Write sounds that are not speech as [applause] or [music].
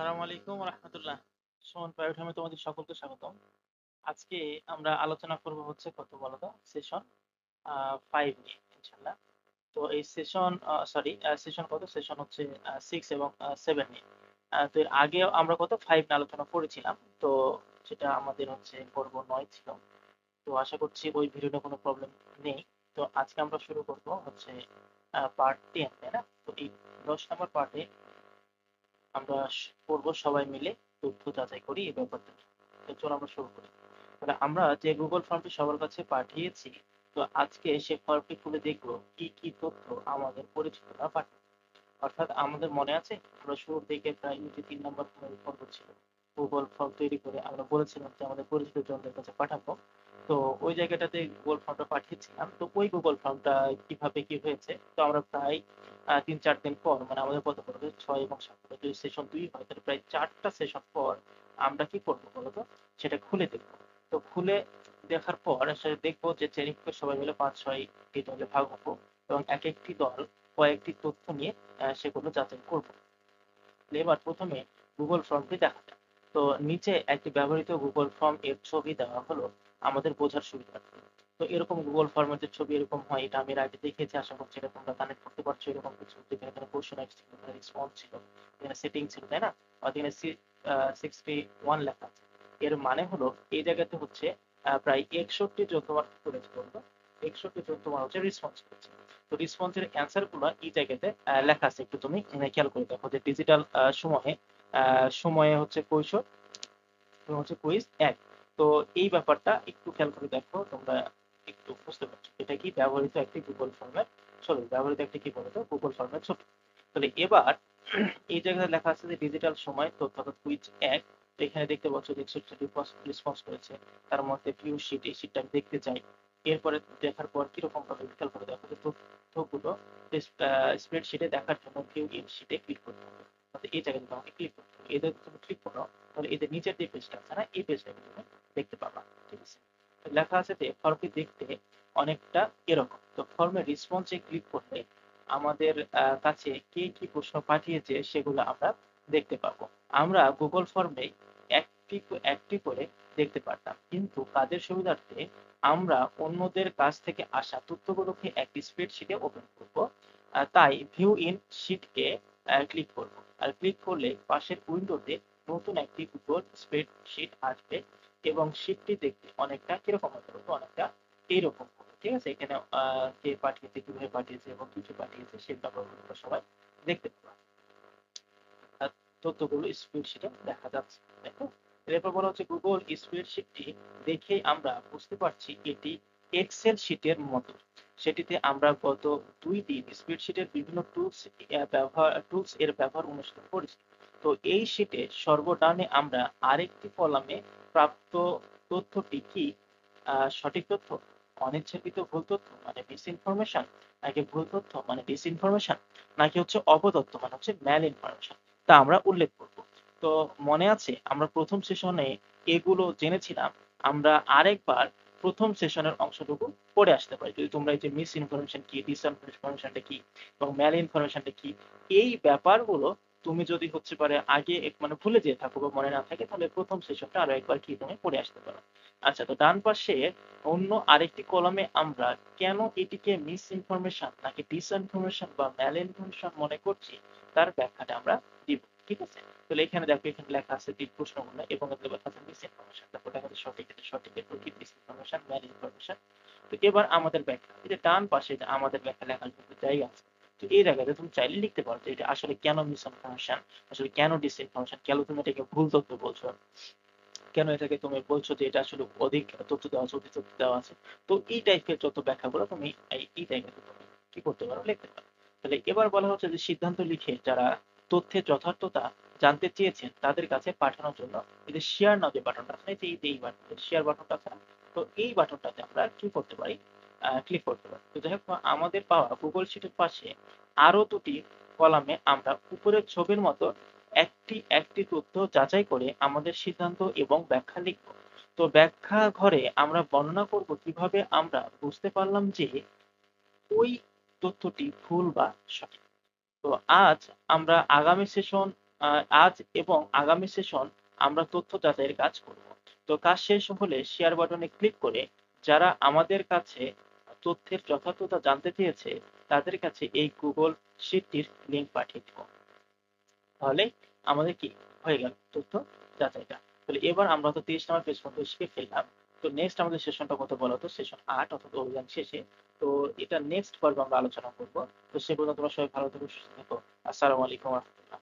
আসসালামু আলাইকুম রহমতুল্লাহ। সুমন প্রাইভেট তোমাদের সকলকে স্বাগতম। আজকে আমরা আলোচনা করব হচ্ছে কত বলো তো সেশন ফাইভ নিয়ে ইনশাল্লাহ তো এই সেশন সরি সেশন কত? সেশন হচ্ছে সিক্স এবং সেভেন নিয়ে। তো এর আগে আমরা কত? ফাইভ নিয়ে আলোচনা করেছিলাম। তো সেটা আমাদের হচ্ছে পর্ব নয় ছিল। তো আশা করছি ওই ভিডিওটা কোনো প্রবলেম নেই। তো আজকে আমরা শুরু করব হচ্ছে পার্ট টেন তাই না? তো এই দশ নম্বর পার্টে আমরা করব সবাই মিলে তথ্য যাচাই করি এই ব্যাপারটা চলো আমরা শুরু করি। তাহলে আমরা যে গুগল ফর্মটি সবার কাছে পাঠিয়েছি, তো আজকে সে ফর্মটি খুলে দেখব কি কি তথ্য আমাদের পরিচিতরা পাঠিয়ে অর্থাৎ আমাদের মনে আছে, আমরা শুরুর দিকে প্রায় ইউটি তিন নম্বর পর্ব ছিল। গুগল ফর্ম তৈরি করে আমরা বলেছিলাম যে আমাদের পরিচিত জনদের কাছে পাঠাবো। তো ওই জায়গাটাতে গুগল ফর্মটা পাঠিয়েছিলাম। তো ওই গুগল ফর্মটা কীভাবে কি হয়েছে? তো আমরা প্রায় তিন চার দিন পর মানে আমাদের কত পড়বে? ছয় এবং সাত। যদি সেশন দুই হয়, তাহলে প্রায় চারটা সেশন পর আমরা কি করব বলতো সেটা খুলে দেখব। তো খুলে দেখার পর সেটা দেখব যে ট্রেনিং সবাই মিলে পাঁচ, ছয় টি দলে ভাগ হব এবং এক একটি দল কয়েকটি তথ্য নিয়ে সেগুলো যাচাই করব। এবার প্রথমে গুগল ফর্মটি দেখা তো নিচে একটি ব্যবহৃত গুগল ফর্ম এর ছবি দেওয়া হলো। আমাদের বোঝার সুবিধা তো এরকম গুগল ফর্মের যে ছবি এরকম হয়, এটা আমি আগে দেখেছি, আশা করছি এটা তোমরা কানেক্ট করতে পারছ। এরকম কিছু যেখানে কোশ্চেন ছিল এখানে রেসপন্স ছিল এখানে সেটিং ছিল, তাই না? এখানে সিক্সটি ওয়ান লেখা আছে। এর মানে হলো, এই জায়গাতে হচ্ছে প্রায় একষট্টি জন কি করেছে বলতো একষট্টি জন তোমার হচ্ছে রেসপন্স করেছে। তো রেসপন্সের অ্যান্সারগুলো এই জায়গাতে লেখা আছে। একটু তুমি এখানে খেয়াল করে দেখো যে ডিজিটাল সময়ে সময়ে হচ্ছে কৈশোর হচ্ছে কুইজ এক। তো এই ব্যাপারটা একটু খেয়াল করে দেখো, তোমরা একটু বুঝতে পারছ। এটা কি ব্যবহৃত একটি গুগল ফর্মের ছবি ব্যবহৃত একটি কি বলতো? গুগল ফর্মের ছবি তাহলে এবার [clears throat] এই জায়গায় লেখা আছে যে ডিজিটাল সময়, তথ্য কুইজ এক। এখানে দেখতে পাচ্ছ যে একশো রেসপন্স করেছে তার মধ্যে ভিউ শিট এই শিটটা আমি দেখতে চাই। এরপরে দেখার পর কীরকম ভাবে খেয়াল করে দেখো যে তথ্যগুলো স্প্রেডশিটে দেখার জন্য ভিউ ইন শিটে ক্লিক করতে হবে। এই জায়গায় তোমাকে ক্লিক করতে হবে এদের তুমি ক্লিক করো, তাহলে এদের নিচের যে পেজটা আছে না, এই পেজটা তুমি দেখতে পাবা, ঠিক আছে? লেখা আছে যে ফর্মটি দেখতে অনেকটা এরকম। তো ফর্মের রেসপন্সে ক্লিক করলে আমাদের কাছে কে কি প্রশ্ন পাঠিয়েছে সেগুলো আমরা দেখতে পাবো। আমরা গুগল ফর্মে একটি একটি করে দেখতে পারতাম। কিন্তু কাজের সুবিধার্থে আমরা অন্যদের কাছ থেকে আসা তথ্যগুলোকে একটি স্প্রেডশিটে ওপেন করব। তাই ভিউ ইন শিটকে ক্লিক করব। আর ক্লিক করলে পাশের উইন্ডোতে নতুন একটি গুগল স্প্রেডশিট আসবে। এবং শিটটি দেখতে অনেকটা কীরকম হবে বলতো? অনেকটা এইরকম ঠিক আছে? এখানে কে পাঠিয়েছে, কীভাবে পাঠিয়েছে এবং কিছু পাঠিয়েছে, সেই ব্যাপারগুলো সবাই দেখতে পাবো তথ্যগুলো স্প্রেডশিটে দেখা যাচ্ছে, দেখো? এরপর বলা হচ্ছে গুগল স্প্রেডশিটটি দেখে আমরা বুঝতে পারছি এটি এক্সেল শিটের মতো। সেটিতে আমরা গত দুই দিন স্প্রেডশিটের বিভিন্ন টুলস ব্যবহার টুলস এর ব্যবহার অনুষ্ঠিত করেছি। তো এই শিটে সর্বডানে আমরা আরেকটি কলামে প্রাপ্ত তথ্যটি কি? সঠিক তথ্য? অনিচ্ছাকৃত ভুল তথ্য? মানে মিস ইনফরমেশন নাকি ভুল তথ্য? মানে ডিস ইনফরমেশন নাকি হচ্ছে অপতথ্য? মানে হচ্ছে ম্যাল ইনফরমেশন তা আমরা উল্লেখ করব। তো মনে আছে, আমরা প্রথম সেশনে এগুলো জেনেছিলাম। আমরা আরেকবার প্রথম সেশনের অংশটুকু পড়ে আসতে পারি। যদি তোমরা এই যে মিস ইনফরমেশন কি ডিস ইনফরমেশনটা কি এবং ম্যাল ইনফরমেশনটা কি, এই ব্যাপারগুলো তুমি যদি হচ্ছে পারে আগে এক- মানে ভুলে যেয়ে থাকো বা মনে না থাকে, তাহলে প্রথম সেশনটা আরও একবার কি তুমি পড়ে আসতে পারো। আচ্ছা তো ডান পাশে অন্য আরেকটি কলমে আমরা কেন এটিকে মিস ইনফরমেশন নাকি ডিস ইনফরমেশন বা ম্যাল ইনফরমেশন মনে করছি, তার ব্যাখ্যাটা আমরা দিব, ঠিক আছে? তাহলে এখানে দেখো, এখানে লেখা আছে তিন প্রশ্নগুলো এবং এগুলো লেখা আছে মিস ইনফরমেশন তারপর লেখা আছে সঠিক এটা সঠিক, এরপর কি ডিস ইনফরমেশন ম্যাল ইনফরমেশন তো এবার আমাদের ব্যাখ্যা যে ডান পাশে আমাদের ব্যাখ্যা লেখার জায়গা আছে। তো এই জায়গাতে তুমি চাইলে লিখতে পারো যে এটা আসলে কেন মিস ইনফরমেশন আসলে কেন ডিস ইনফরমেশন কেন তুমি এটাকে ভুল তথ্য বলছো? কেন এটাকে তুমি বলছো যে এটা আসলে অধিক তথ্য দেওয়া আছে, অধিক তথ্য দেওয়া আছে? তো এই টাইপের যত ব্যাখ্যাগুলো তুমি এই জায়গাতে তুমি কি করতে পারো লিখতে পারো। তাহলে এবার বলা হচ্ছে যে সিদ্ধান্ত লিখে যারা তথ্যের যথার্থতা জানতে চেয়েছেন, তাদের কাছে পাঠানোর জন্য এই যে শেয়ার নাও যে বাটনটা আছে এই যে এই যে এই বাটন শেয়ার বাটনটা আছে তো এই বাটনটাতে আমরা কি করতে পারি? ক্লিক করতে পারি। তো হোক, আমাদের পাওয়া গুগল শিটের পাশে আরও দুটি কলামে আমরা উপরের ছবির মতো একটি একটি তথ্য যাচাই করে আমাদের সিদ্ধান্ত এবং ব্যাখ্যা লিখব। তো ব্যাখ্যা ঘরে আমরা বর্ণনা করব কীভাবে আমরা বুঝতে পারলাম যে ওই তথ্যটি ভুল বা সঠিক। তো আজ আমরা আগামী সেশন আজ এবং আগামী সেশন আমরা তথ্য যাচাইয়ের কাজ করব। তো কাজ শেষ হলে শেয়ার বাটনে ক্লিক করে যারা আমাদের কাছে তথ্যের যথার্থতা জানতে চেয়েছে, তাদের কাছে এই গুগল শিটটির লিঙ্ক পাঠিয়ে দিব। তাহলে আমাদের কি হয়ে গেল তথ্য যাচাইটা? তাহলে এবার আমরা তো তিরিশ নম্বর পেজ পর্যন্ত শিখে ফেললাম। তো নেক্সট আমাদের সেশনটা কত বলো তো? সেশন আট অর্থাৎ অভিযান শেষে। তো এটা নেক্সট পর্বে আমরা আলোচনা করব। তো সে পর্যন্ত তোমরা সবাই ভালো থেকো, সুস্থ থেকো। আসসালামু আলাইকুম রহমতুল্লাহ।